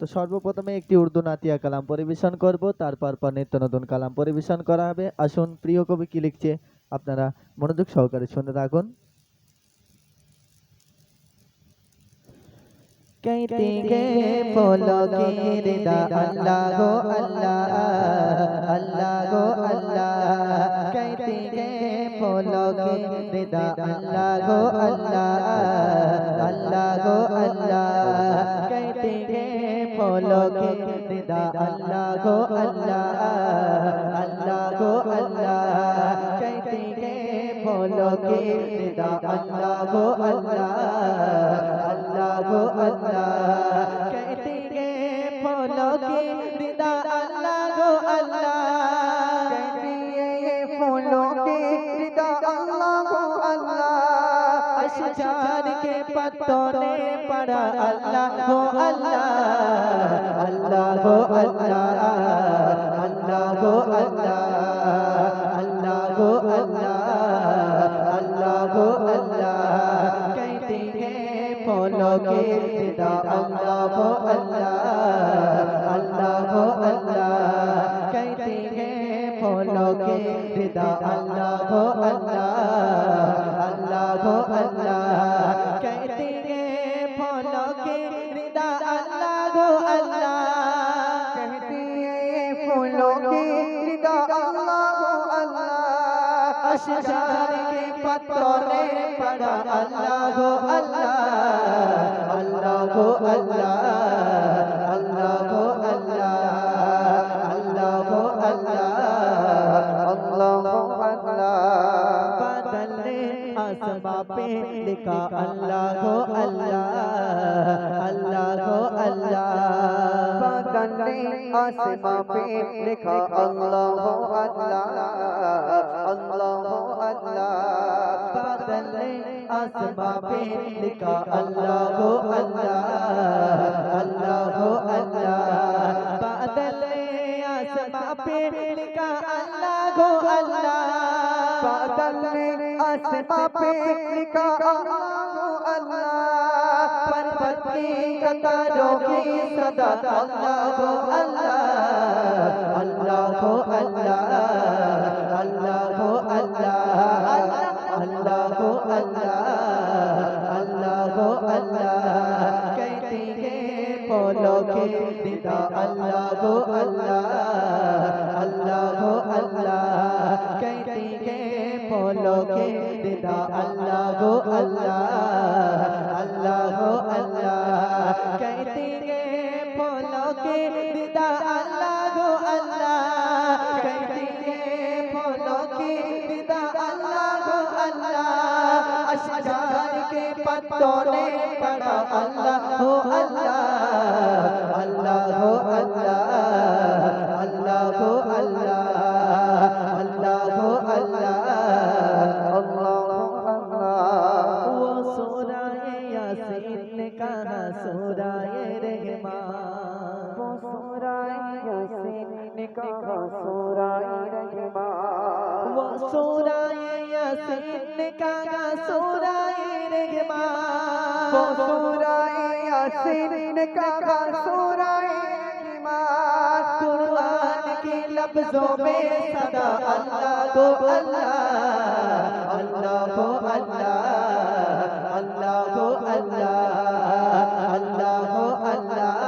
তো সর্বপ্রথমে একটি উর্দু নাতিয়া কালাম পরিবেশন করব তারপর পর নিত্য নতুন কালাম পরিবেশন করা হবে আসুন প্রিয় কবি কি লিখছে আপনারা মনোযোগ সহকারে শুনে থাকুন कहते गए बोलो की रिदा अल्लाह गो अल्लाह अल्लाह गो अल्लाह कहते गए बोलो की रिदा अल्लाह गो अल्लाह अल्लाह गो अल्लाह कहते পলকে দিদা? আল্লাহ গো আল্লাহ আল্লাহ গো আল্লাহ। চাইতে গে পলকে দিদা? আল্লাহ গো আল্লাহ আল্লাহ গো আল্লাহ। চাইতে গে পলকে দিদা? আল্লাহ গো আল্লাহ। চাইতে পলকে দিদা? আল্লাহ গো আল্লাহ। আশা की रिदा अल्लाह गो अल्लाह अशजार के पत्तों ने पढ़ा अल्लाह गो अल्लाह अल्लाह गो अल्लाह अल्लाह गो अल्लाह अल्लाह गो अल्लाह अल्लाह गो अल्लाह कहते हैं फूलों के रिदा अल्लाह गो अल्लाह अल्लाह गो अल्लाह कहते हैं फूलों के रिदा अल्लाह गो अल्लाह अल्लाह गो अल्लाह अल्लाह अशजार के पत्तों ने पढ़ा अल्लाह गो अल्लाह अल्लाह गो अल्लाह अल्लाह गो अल्लाह अल्लाह गो अल्लाह अल्लाह गो अल्लाह बादल ने आसमां पे लिखा अल्लाह गो अल्लाह अल्लाह নাই আসমা পে লেখা আল্লাহ আল্লাহ আল্লাহ আল্লাহ। বাদল নাই আসমা পে লেখা আল্লাহ আল্লাহ আল্লাহ আল্লাহ। বাদল आसमां पे लिखा अल्लाह हो अल्लाह पर्वत की कतारों की सदा अल्लाह गो अल्लाह अल्लाह गो अल्लाह अल्लाह गो अल्लाह अल्लाह गो अल्लाह अल्लाह गो अल्लाह कहते हैं बोलो के दिदा अल्लाह गो अल्लाह अल्लाह गो अल्लाह कहते हैं बोलो के दिदा अल्लाह गो अल्लाह अल्लाह पत्तों ने पढ़ा अल्लाह हो अल्लाह अल्लाह हो अल्लाह अल्लाह हो अल्लाह अल्लाह हो अल्लाह अल्लाह हो अल्लाह वो सूराए यासीन ने कहा सूराए रहमान वो सूराय यासीन ने कहा सूराय रहमान वो सूराए यासीन ने कहा सूराए रहमान वो सूराय यासीन ने कहा सूराय रहमान कुर्बान के लफ्जों में सदा अल्लाह को अल्लाह अल्लाह को अल्लाह अल्लाह को अल्लाह अल्लाह को अल्लाह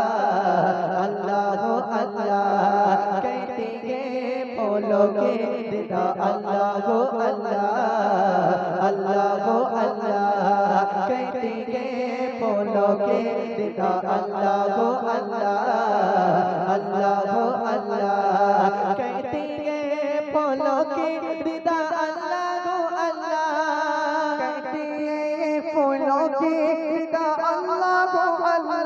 अल्लाह को अल्लाह कहते हैं बोलो के दिदा अल्लाह को अल्लाह লোকে দিতা আল্লাহ গো আল্লাহ আল্লাহ। গো আল্লাহ কেটে গে পলকে দিতা আল্লাহ গো আল্লাহ। কেটে গে পলকে দিতা আল্লাহ গো আল্লাহ।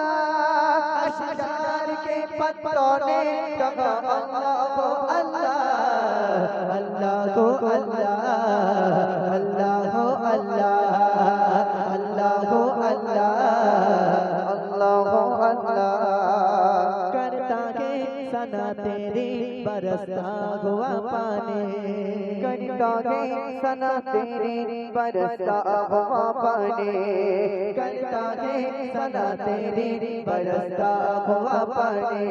আশার কে পত্তনে কব আল্লাহ গো আল্লাহ। আল্লাহ গো আল্লাহ। सना तेरी बरसता हुआ पानी करता है सना तेरी बरसता हुआ पानी करता है सना तेरी बरसता हुआ पानी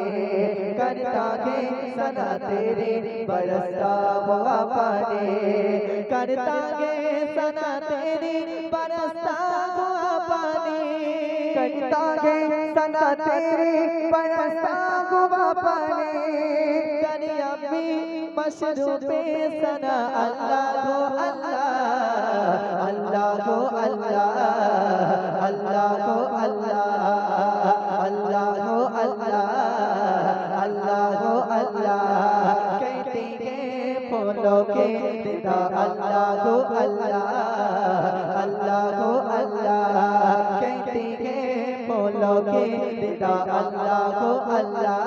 करता है सना तेरी बरसता हुआ पानी करता है सना तेरी बरसता हुआ पानी करता है सना तेरी बरसता हुआ पानी दरिया में मशरूबे सना अल्लाह को अल्लाह अल्लाह को अल्लाह अल्लाह को अल्लाह अल्लाह हैं फूलों के दिदा अल्लाह को अल्लाह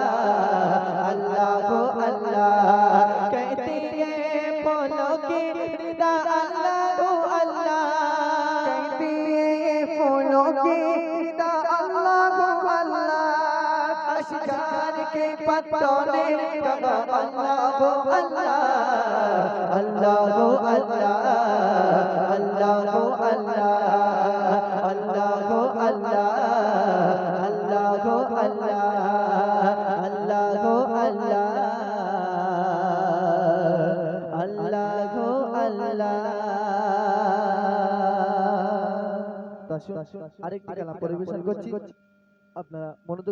अल्लाह को अल्लाह कहते हैं फूलों के दिदा अल्लाह को अल्लाह कहती है फूलों की फिदा अल्लाह को अल्लाह अशकार के पत्तों ने कहा अल्लाह को अल्लाह अल्लाह को अल्लाह अल्लाह আরেকটি খেলা পরিবেশন করছি। আপনারা মনোযোগ